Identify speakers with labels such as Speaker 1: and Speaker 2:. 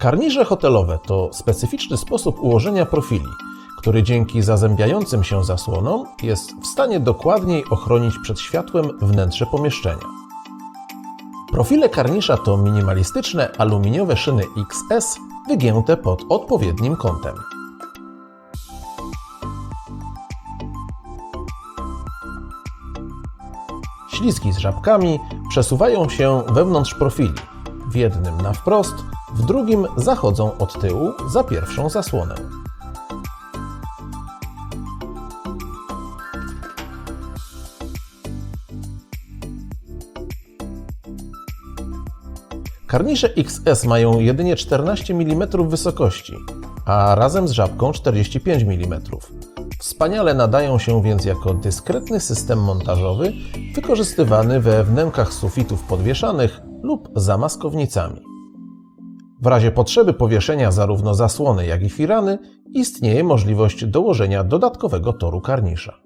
Speaker 1: Karnisze hotelowe to specyficzny sposób ułożenia profili, który dzięki zazębiającym się zasłonom jest w stanie dokładniej ochronić przed światłem wnętrze pomieszczenia. Profile karnisza to minimalistyczne aluminiowe szyny XS wygięte pod odpowiednim kątem. Ślizgi z żabkami przesuwają się wewnątrz profili. W jednym na wprost, w drugim zachodzą od tyłu za pierwszą zasłonę. Karnisze XS mają jedynie 14 mm wysokości, a razem z żabką 45 mm. Wspaniale nadają się więc jako dyskretny system montażowy wykorzystywany we wnękach sufitów podwieszanych lub za maskownicami. W razie potrzeby powieszenia zarówno zasłony, jak i firany istnieje możliwość dołożenia dodatkowego toru karnisza.